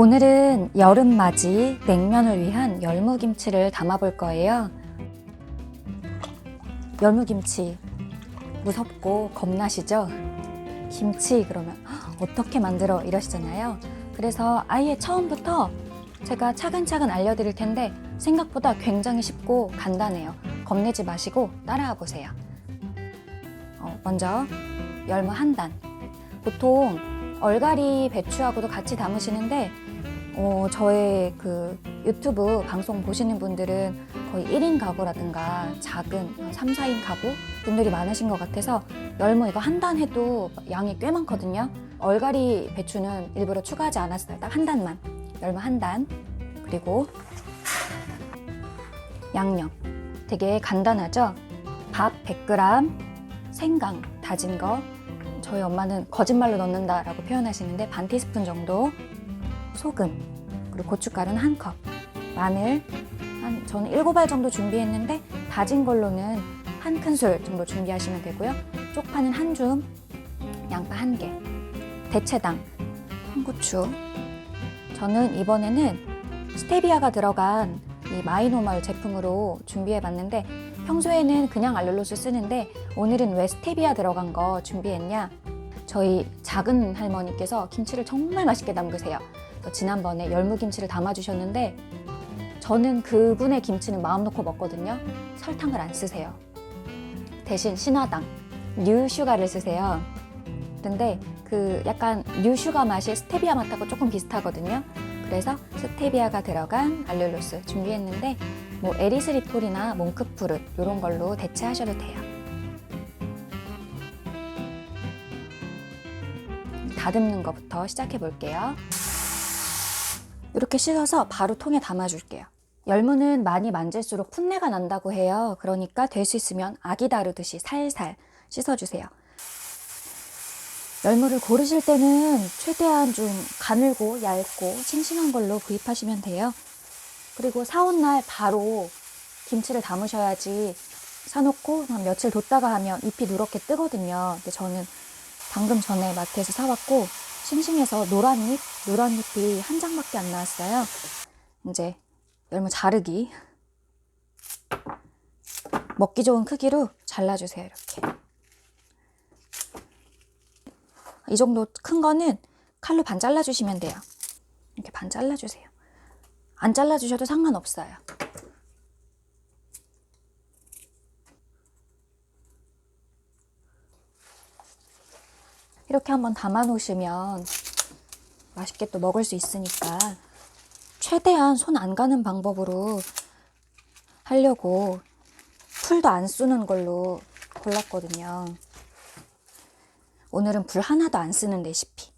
오늘은 여름맞이 냉면을 위한 열무김치를 담아볼 거예요. 열무김치 무섭고 겁나시죠? 김치 그러면 "헉, 어떻게 만들어 이러시잖아요. 그래서 아예 처음부터 제가 차근차근 알려드릴 텐데 생각보다 굉장히 쉽고 간단해요. 겁내지 마시고 따라와 보세요. 어, 먼저 열무 한 단. 보통 얼갈이 배추하고도 같이 담으시는데 어, 저의 그 유튜브 방송 보시는 분들은 거의 1인 가구라든가 작은 3, 4인 가구 분들이 많으신 것 같아서 열무 이거 한 단 해도 양이 꽤 많거든요. 얼갈이 배추는 일부러 추가하지 않았어요. 딱 한 단만. 열무 한 단. 그리고 양념. 되게 간단하죠? 밥 100g, 생강 다진 거. 저희 엄마는 거짓말로 넣는다라고 표현하시는데 반 티스푼 정도. 소금. 그리고 고춧가루는 한 컵. 마늘 한 저는 7알 정도 준비했는데 다진 걸로는 한 큰술 정도 준비하시면 되고요. 쪽파는 한 줌, 양파 한 개, 대체당, 홍고추. 저는 이번에는 스테비아가 들어간 이 마이노멀 제품으로 준비해 봤는데 평소에는 그냥 알룰로스 쓰는데 오늘은 왜 스테비아 들어간 거 준비했냐? 저희 작은 할머니께서 김치를 정말 맛있게 담그세요. 지난번에 열무김치를 담아주셨는데 저는 그분의 김치는 마음 놓고 먹거든요. 설탕을 안 쓰세요. 대신 신화당, 뉴슈가를 쓰세요. 근데 그 약간 뉴슈가 맛이 스테비아 맛하고 조금 비슷하거든요. 그래서 스테비아가 들어간 알룰로스 준비했는데 뭐 에리스리톨이나 몽크푸릇 이런 걸로 대체하셔도 돼요. 다듬는 것부터 시작해 볼게요. 이렇게 씻어서 바로 통에 담아줄게요. 열무는 많이 만질수록 풋내가 난다고 해요. 그러니까 될 수 있으면 아기 다루듯이 살살 씻어주세요. 열무를 고르실 때는 최대한 좀 가늘고 얇고 싱싱한 걸로 구입하시면 돼요. 그리고 사온 날 바로 김치를 담으셔야지 사놓고 한 며칠 뒀다가 하면 잎이 누렇게 뜨거든요. 근데 저는 방금 전에 마트에서 사왔고 싱싱해서 노란 잎, 노란 잎이 한 장밖에 안 나왔어요. 이제 열무 자르기. 먹기 좋은 크기로 잘라주세요, 이렇게. 이 정도 큰 거는 칼로 반 잘라주시면 돼요. 이렇게 반 잘라주세요. 안 잘라주셔도 상관없어요. 이렇게 한번 담아 놓으시면 맛있게 또 먹을 수 있으니까 최대한 손 안 가는 방법으로 하려고 풀도 안 쓰는 걸로 골랐거든요. 오늘은 불 하나도 안 쓰는 레시피.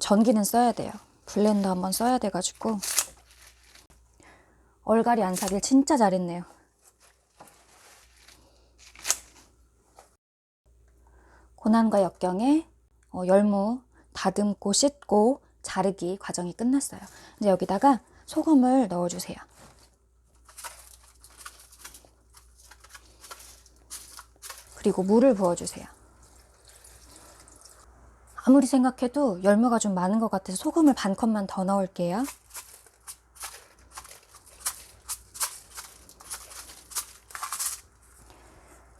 전기는 써야 돼요. 블렌더 한번 써야 돼가지고. 얼갈이 안 사길 진짜 잘했네요. 고난과 역경에 어, 열무 다듬고 씻고 자르기 과정이 끝났어요. 이제 여기다가 소금을 넣어주세요. 그리고 물을 부어주세요. 아무리 생각해도 열무가 좀 많은 것 같아서 소금을 반 컵만 더 넣을게요.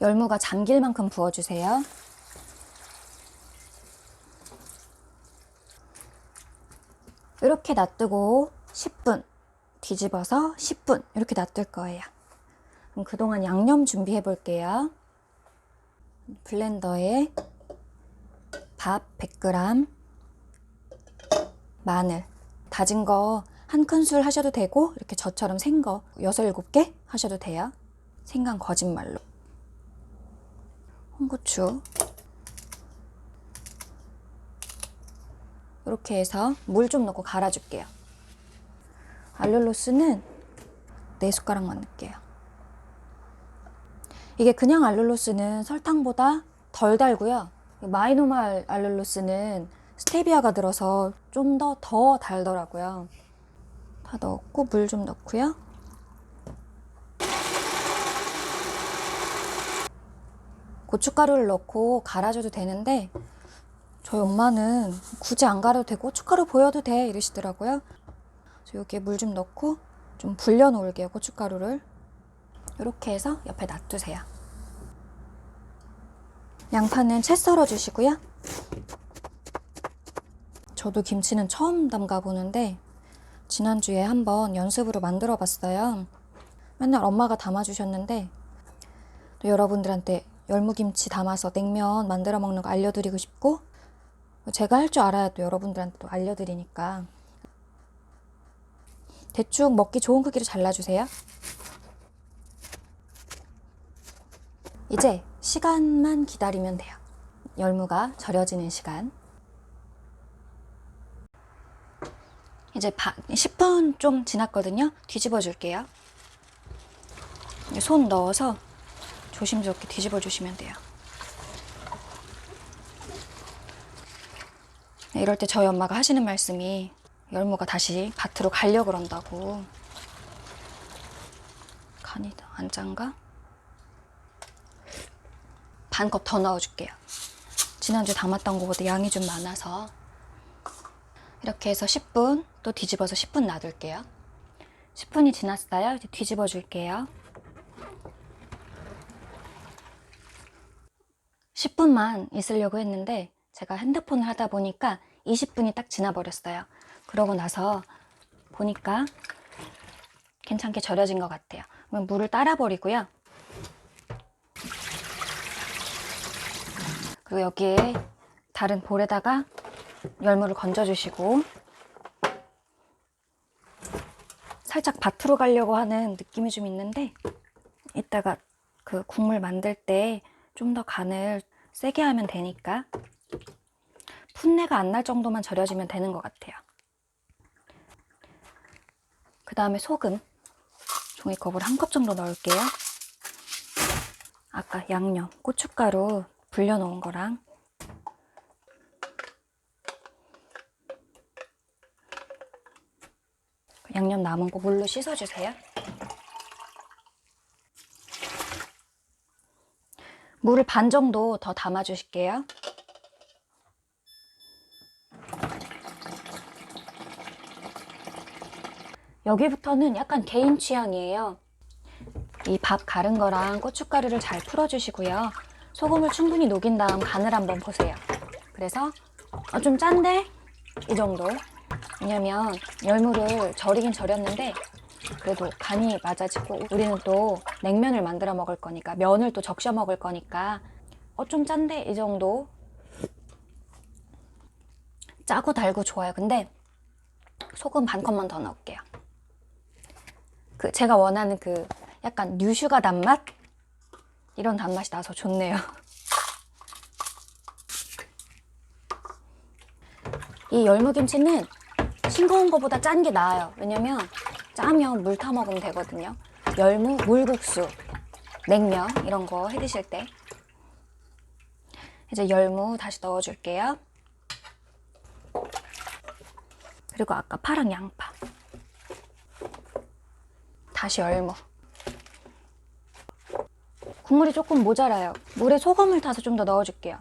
열무가 잠길 만큼 부어주세요. 이렇게 놔두고 10분 뒤집어서 10분 이렇게 놔둘 거예요. 그럼 그동안 양념 준비해 볼게요. 블렌더에 밥 100g, 마늘, 다진 거 한 큰술 하셔도 되고 이렇게 저처럼 생 거 6, 7개 하셔도 돼요. 생강 거짓말로. 홍고추. 이렇게 해서 물 좀 넣고 갈아줄게요. 알룰로스는 4숟가락만 넣을게요. 이게 그냥 알룰로스는 설탕보다 덜 달고요. 마이노말 알룰로스는 스테비아가 들어서 좀 더더 달더라고요. 다 넣었고 물 좀 넣고요. 고춧가루를 넣고 갈아줘도 되는데 저희 엄마는 굳이 안 갈아도 되고 고춧가루 보여도 돼 이러시더라고요. 그래서 여기에 물 좀 넣고 좀 불려 놓을게요 고춧가루를. 이렇게 해서 옆에 놔두세요. 양파는 채 썰어 주시고요. 저도 김치는 처음 담가 보는데 지난주에 한번 연습으로 만들어 봤어요. 맨날 엄마가 담아 주셨는데 또 여러분들한테 열무김치 담아서 냉면 만들어 먹는 거 알려드리고 싶고 제가 할 줄 알아야 또 여러분들한테 또 알려드리니까 대충 먹기 좋은 크기로 잘라주세요. 이제 시간만 기다리면 돼요. 열무가 절여지는 시간. 이제 바, 10분 좀 지났거든요. 뒤집어 줄게요. 손 넣어서 조심스럽게 뒤집어 주시면 돼요. 이럴 때 저희 엄마가 하시는 말씀이 열무가 다시 밭으로 가려 그런다고. 간이 안 짠가? 반 컵 더 넣어줄게요. 지난주에 담았던 것보다 양이 좀 많아서. 이렇게 해서 10분 또 뒤집어서 10분 놔둘게요. 10분이 지났어요. 이제 뒤집어 줄게요. 10분만 있으려고 했는데 제가 핸드폰을 하다 보니까 20분이 딱 지나버렸어요. 그러고 나서 보니까 괜찮게 절여진 것 같아요. 그러면 물을 따라 버리고요. 그리고 여기에 다른 볼에다가 열무를 건져주시고 살짝 밭으로 가려고 하는 느낌이 좀 있는데 이따가 그 국물 만들 때 좀 더 간을 세게 하면 되니까 풋내가 안 날 정도만 절여지면 되는 것 같아요. 그 다음에 소금 종이컵을 한컵 정도 넣을게요. 아까 양념, 고춧가루 불려놓은 거랑 양념 남은 거 물로 씻어주세요. 물을 반 정도 더 담아주실게요. 여기부터는 약간 개인 취향이에요. 이밥 가른 거랑 고춧가루를 잘 풀어주시고요. 소금을 충분히 녹인 다음 간을 한번 보세요. 그래서 어, 좀 짠데? 이 정도. 왜냐면 열무를 절이긴 절였는데 그래도 간이 맞아지고 우리는 또 냉면을 만들어 먹을 거니까 면을 또 적셔 먹을 거니까 어 좀 짠데 이 정도 짜고 달고 좋아요 근데 소금 반 컵만 더 넣을게요 그 제가 원하는 그 약간 뉴슈가 단맛? 이런 단맛이 나서 좋네요. 이 열무김치는 싱거운 것보다 짠 게 나아요. 왜냐면 짜면 물 타 먹으면 되거든요. 열무, 물국수, 냉면 이런 거 해 드실 때. 이제 열무 다시 넣어줄게요. 그리고 아까 파랑 양파 다시 열무 국물이 조금 모자라요. 물에 소금을 타서 좀 더 넣어줄게요.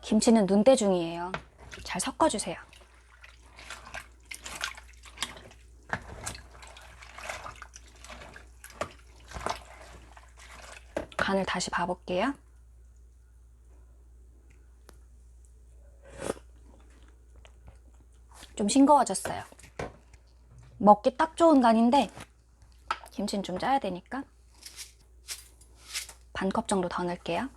김치는 눈대중이에요. 잘 섞어주세요. 간을 다시 봐볼게요. 좀 싱거워졌어요. 먹기 딱 좋은 간인데 김치는 좀 짜야 되니까 반 컵 정도 더 넣을게요.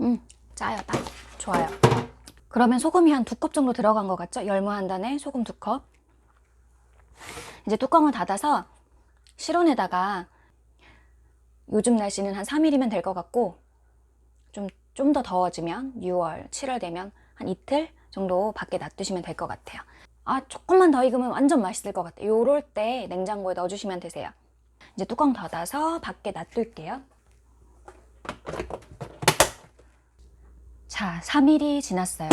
음, 짜요, 딱. 좋아요. 그러면 소금이 한 두 컵 정도 들어간 것 같죠? 열무 한 단에 소금 두 컵. 이제 뚜껑을 닫아서 실온에다가 요즘 날씨는 한 3일이면 될 것 같고 좀 좀 더 더워지면 6월, 7월 되면 한 이틀 정도 밖에 놔두시면 될 것 같아요. 아, 조금만 더 익으면 완전 맛있을 것 같아요. 요럴 때 냉장고에 넣어주시면 되세요. 이제 뚜껑 닫아서 밖에 놔둘게요. 자, 3일이 지났어요.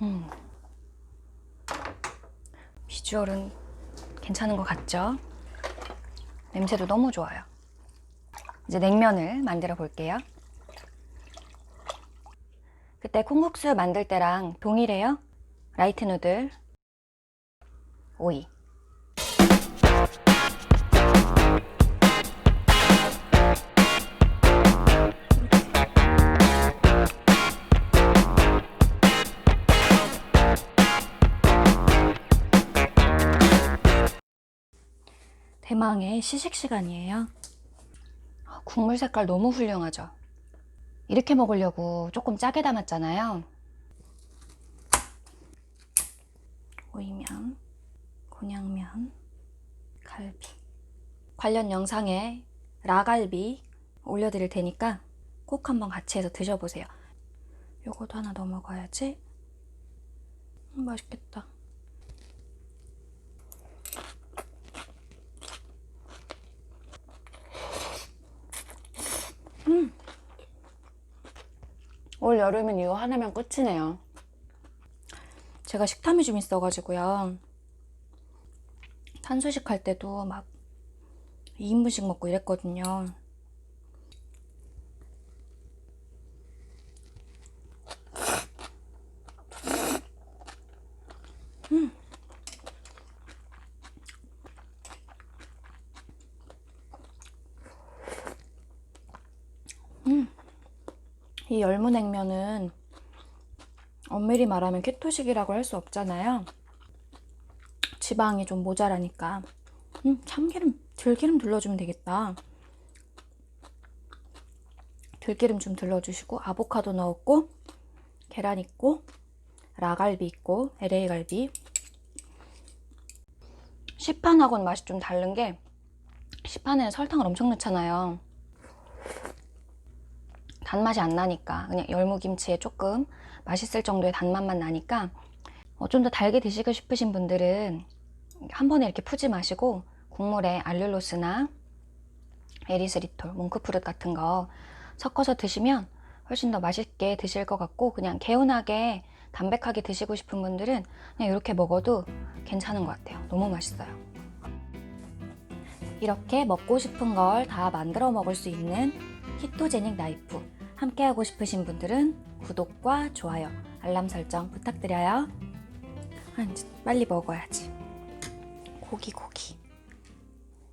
음. 비주얼은 괜찮은 것 같죠? 냄새도 너무 좋아요. 이제 냉면을 만들어 볼게요. 그때 콩국수 만들 때랑 동일해요. 라이트 누들, 오이. 대망의 시식 시간이에요. 아, 국물 색깔 너무 훌륭하죠? 이렇게 먹으려고 조금 짜게 담았잖아요. 오이면, 곤양면, 갈비. 관련 영상에 라갈비 올려드릴 테니까 꼭 한번 같이 해서 드셔보세요. 요것도 하나 넣어 먹어야지. 음, 맛있겠다. 올 여름엔 이거 하나면 끝이네요. 제가 식탐이 좀 있어가지고요. 탄수식 할 때도 막 2인분씩 먹고 이랬거든요. 이 열무냉면은 엄밀히 말하면 케토식이라고 할 수 없잖아요. 지방이 좀 모자라니까. 음, 참기름, 들기름 둘러주면 되겠다. 들기름 좀 둘러주시고 아보카도 넣었고 계란 있고 라갈비 있고 LA 갈비. 시판하고는 맛이 좀 다른 게 시판에는 설탕을 엄청 넣잖아요. 단맛이 안 나니까 그냥 열무김치에 조금 맛있을 정도의 단맛만 나니까 어, 좀 더 달게 드시고 싶으신 분들은 한 번에 이렇게 푸지 마시고 국물에 알룰로스나 에리스리톨, 몽크푸릇 같은 거 섞어서 드시면 훨씬 더 맛있게 드실 것 같고 그냥 개운하게 담백하게 드시고 싶은 분들은 그냥 이렇게 먹어도 괜찮은 것 같아요. 너무 맛있어요. 이렇게 먹고 싶은 걸 다 만들어 먹을 수 있는 키토제닉 나이프 함께 하고 싶으신 분들은 구독과 좋아요, 알람 설정 부탁드려요. 아, 이제 빨리 먹어야지. 고기 고기.